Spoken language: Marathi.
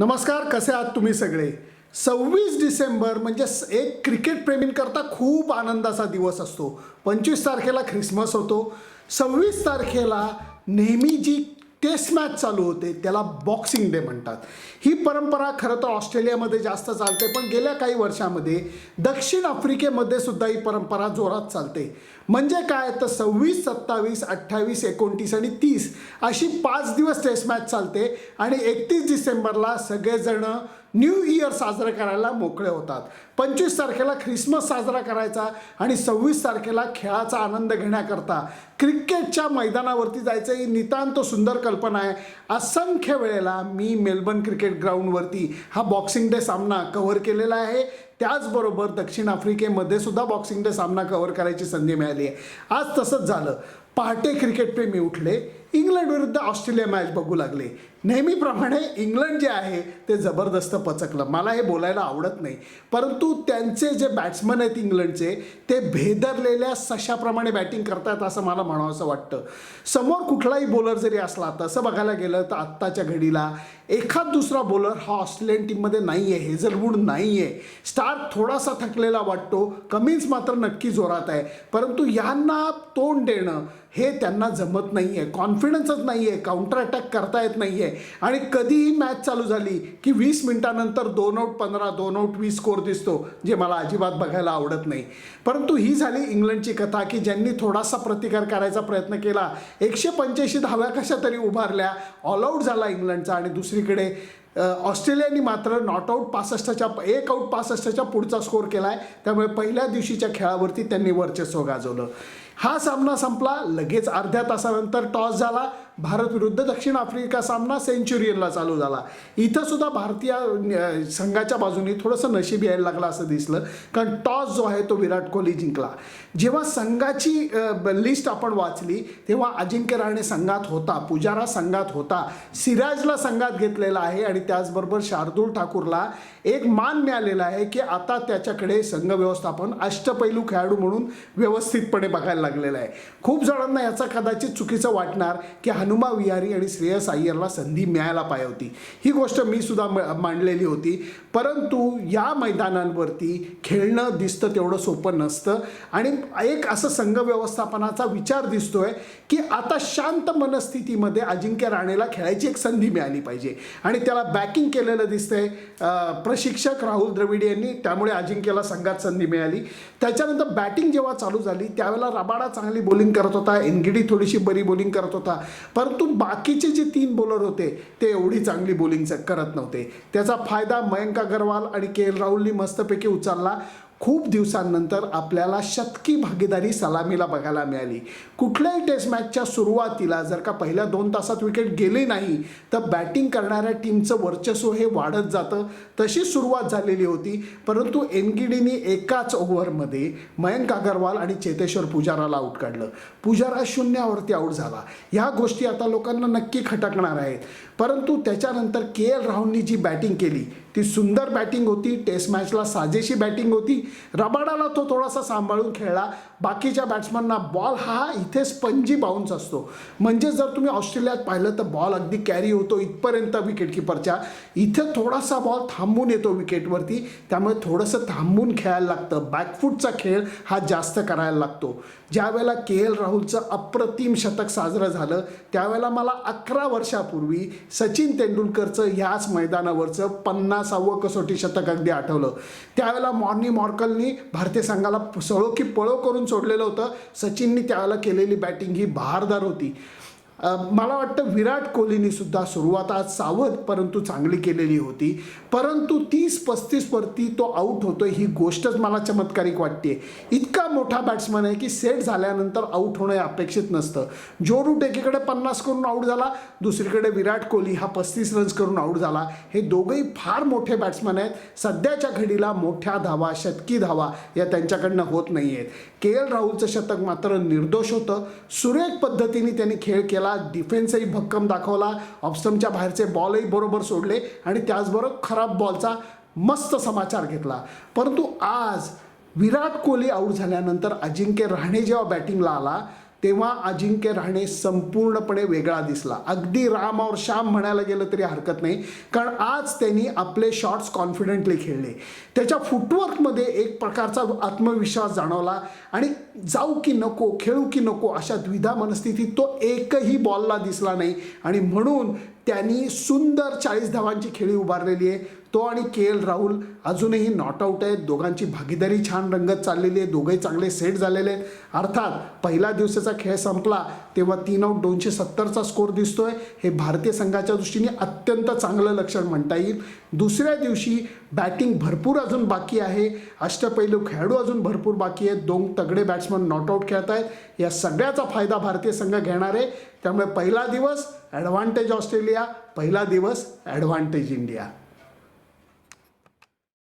नमस्कार कसे आहात तुम्ही सगळे? सव्वीस डिसेंबर म्हणजे एक क्रिकेट प्रेमींकरता खूप आनंदाचा दिवस असतो. पंचवीस तारखेला ख्रिसमस होतो. सव्वीस तारखेला नेहमी जी टेस्ट मॅच चालू होते त्याला बॉक्सिंग डे म्हणतात. ही परंपरा खरं तर ऑस्ट्रेलियामध्ये जास्त चालते पण गेल्या काही वर्षामध्ये दक्षिण आफ्रिकेमध्ये सुद्धा ही परंपरा जोरात चालते. म्हणजे काय? तर सव्वीस सत्तावीस अठ्ठावीस एकोणतीस आणि तीस अशी पाच दिवस टेस्ट मॅच चालते आणि एकतीस डिसेंबरला सगळेजण न्यू इयर साजरं करायला मोकळे होतात. पंचवीस तारखेला ख्रिसमस साजरा करायचा आणि सव्वीस तारखेला खेळाचा आनंद घेण्याकरता क्रिकेटच्या मैदानावरती जायचं ही नितांत सुंदर कल्पना आहे. असंख्य वेळेला मी मेलबर्न क्रिकेट ग्राउंडवरती हा बॉक्सिंग डे सामना कव्हर केलेला आहे. त्याचबरोबर दक्षिण आफ्रिकेमध्ये सुद्धा बॉक्सिंग डे सामना कव्हर करायची संधी मिळाली आहे. आज तसंच झालं. पहाटे क्रिकेटप्रेमी उठले. इंग्लंड विरुद्ध ऑस्ट्रेलिया मॅच बघू लागले. नेहमीप्रमाणे इंग्लंड जे आहे ते जबरदस्त पचकलं. मला हे बोलायला आवडत नाही. परंतु त्यांचे जे बॅट्समन आहेत इंग्लंडचे ते भेदरलेल्या सशाप्रमाणे बॅटिंग करतात असं मला म्हणावंसं वाटतं. समोर कुठलाही बॉलर जरी असला तसं बघायला गेलं तर आत्ताच्या घडीला एखाद दुसरा बॉलर हा ऑस्ट्रेलियन टीममध्ये नाही आहे हेझलवूड नाही आहे स्टार थोडासा थकलेला वाटतो. कमीन्स मात्र नक्की जोरात आहे. परंतु यांना तोंड देणं हे त्यांना जमत नाही आहे कॉन्फिडन्सच नाही आहे काउंटर अटॅक करता येत नाही आहे आणि कधीही मॅच चालू झाली की वीस मिनिटानंतर दोन आऊट पंधरा दोन आऊट वीस स्कोर दिसतो जे मला अजिबात बघायला आवडत नाही. परंतु ही झाली इंग्लंडची कथा की ज्यांनी थोडासा प्रतिकार करायचा प्रयत्न केला एकशे पंच्याऐंशी धाव्या कशा तरी उभारल्या ऑल आऊट झाला इंग्लंडचा. आणि दुसरीकडे ऑस्ट्रेलियाने मात्र नॉट आऊट पासष्टच्या एक आऊट पासष्टच्या पुढचा स्कोर केला आहे त्यामुळे पहिल्या दिवशीच्या खेळावरती त्यांनी वर्चस्व गाजवलं. हा सामना संपला लगेच अर्ध्या तासानंतर टॉस झाला. भारत विरुद्ध दक्षिण आफ्रिका सामना सेंच्युरियनला चालू झाला. इथं सुद्धा भारतीय संघाच्या बाजूने थोडंसं नशीब यायला लागलं असं दिसलं. कारण टॉस जो आहे तो विराट कोहली जिंकला. जेव्हा संघाची लिस्ट आपण वाचली तेव्हा अजिंक्य राणे संघात होता पुजारा संघात होता. सिराजला संघात घेतलेला आहे आणि त्याचबरोबर शार्दूल ठाकूरला एक मान मिळालेला आहे की आता त्याच्याकडे संघ व्यवस्थापन अष्टपैलू खेळाडू म्हणून व्यवस्थितपणे बघायला लागलेलं आहे. खूप जणांना याचा कदाचित चुकीचं वाटणार की हनुमा विहारी आणि श्रेयस अय्यरला संधी मिळायला पाहिजे होती. ही गोष्ट मी सुद्धा मांडलेली होती. परंतु या मैदानांवरती खेळणं दिसतं तेवढं सोपं नसतं. आणि एक असं संघ व्यवस्थापनाचा विचार दिसतोय की आता शांत मनस्थितीमध्ये अजिंक्य राणेला खेळायची एक संधी मिळाली पाहिजे. आणि त्याला बॅकिंग केलेलं दिसतंय. प्रशिक्षक राहुल द्रविड यांनी त्यामुळे अजिंक्यला संघात संधी मिळाली. त्याच्यानंतर बॅटिंग जेव्हा चालू झाली त्यावेळेला रबाडा चांगली बॉलिंग करत होता. एनगिडी थोडीशी बरी बॉलिंग करत होता. परंतु बाकीचे जे तीन बॉलर होते ते एवढी चांगली बॉलिंग करत नव्हते. त्याचा फायदा मयंक अग्रवाल आणि के एल राहुलनी मस्तपैकी उचलला. खूप दिवसांनंतर आपल्याला शतकी भागीदारी सलामीला बघायला मिळाली. कुठल्याही टेस्ट मॅचच्या सुरुवातीला जर का पहिल्या दोन तासात विकेट गेली नाही तर बॅटिंग करणाऱ्या टीमचं वर्चस्व हे वाढत जातं. तशी सुरुवात झालेली होती परंतु एनगिडीनी एकाच ओव्हरमध्ये मयंक अगरवाल आणि चेतेश्वर पुजाराला आऊट काढलं. पुजारा शून्यावरती आऊट झाला. ह्या गोष्टी आता लोकांना नक्की खटकणार आहेत. परंतु त्याच्यानंतर के एल राहुलनी जी बॅटिंग केली ती सुंदर बॅटिंग होती टेस्ट मॅचला साजेशी बॅटिंग होती. रबाडाला तो थोडासा सांभाळून खेळला. बाकीच्या बॅट्समनना बॉल हा इथे स्पंजी बाउन्स असतो. म्हणजे जर तुम्ही ऑस्ट्रेलियात पाहिलं तर बॉल अगदी कॅरी होतो इथपर्यंत विकेटकीपरच्या इथे थोडासा बॉल थांबून येतो विकेटवरती त्यामुळे थोडंसं थांबून खेळायला लागतं. बॅकफूटचा खेळ हा जास्त करायला लागतो. ज्यावेळेला के एल राहुलचं अप्रतिम शतक साजरं झालं त्यावेळेला मला अकरा वर्षापूर्वी सचिन तेंडुलकरचं ह्याच मैदानावरचं पन्नास पन्नासावं कसोटी शतक अगदी आठवलं. त्यावेळेला मॉर्नी मॉर्कलनी भारतीय संघाला सळो की पळो करून सोडलेलं होतं. सचिननी त्यावेळेला केलेली बॅटिंग ही बहारदार होती. मला वाटतं विराट कोहलीनी सुद्धा सुरुवात आज सावध परंतु चांगली केलेली होती. परंतु तीस पस्तीसवरती तो आऊट होतो ही गोष्टच मला चमत्कारिक वाटते इतका मोठा बॅट्समन आहे की सेट झाल्यानंतर आऊट होणं हे अपेक्षित नसतं. जो रूट एकीकडे पन्नास करून आऊट झाला दुसरीकडे विराट कोहली हा पस्तीस रन्स करून आऊट झाला. हे दोघंही फार मोठे बॅट्समन आहेत. सध्याच्या घडीला मोठ्या धावा शतकी धावा या त्यांच्याकडनं होत नाही आहेत के एल राहुलचं शतक मात्र निर्दोष होतं. सुरेख पद्धतीने त्यांनी खेळ केला. डिफेन्सही भक्कम दाखवला. ऑप्स्टमच्या बाहेरचे बॉलही बरोबर सोडले आणि त्याचबरोबर खराब बॉलचा मस्त समाचार घेतला. परंतु आज विराट कोहली आऊट झाल्यानंतर अजिंक्य राहणे जेव्हा बॅटिंगला आला तेव्हा अजिंक्य राहणे संपूर्णपणे वेगळा दिसला. अगदी राम और श्याम म्हणायला गेलं तरी हरकत नाही कारण आज त्यांनी आपले शॉट्स कॉन्फिडेंटली खेळले. त्याच्या फुटवर्कमध्ये एक प्रकारचा आत्मविश्वास जाणवला आणि जाऊ की नको खेळू की नको अशा द्विधा मनस्थितीत तो एकही बॉलला दिसला नाही. आणि म्हणून त्यांनी सुंदर चाळीस धावांची खेळी उभारलेली आहे. तो आणि के एल राहुल अजूनही नॉट आऊट आहेत. दोघांची भागीदारी छान रंगत चाललेली आहे. दोघंही चांगले सेट झालेले आहेत. अर्थात पहिल्या दिवसाचा खेळ संपला तेव्हा तीन आऊट दोनशे सत्तरचा स्कोर दिसतोय. हे भारतीय संघाच्या दृष्टीने अत्यंत चांगलं लक्षण म्हणता येईल. दुसऱ्या दिवशी बॅटिंग भरपूर अजून बाकी आहे. अष्टपैलू खेळाडू अजून भरपूर बाकी आहेत. दोन तगडे बॅट्समन नॉट आऊट खेळत आहेत या सगळ्याचा फायदा भारतीय संघ घेणार आहे. त्यामुळे पहिला दिवस ॲडव्हान्टेज ऑस्ट्रेलिया पहिला दिवस ॲडव्हान्टेज इंडिया.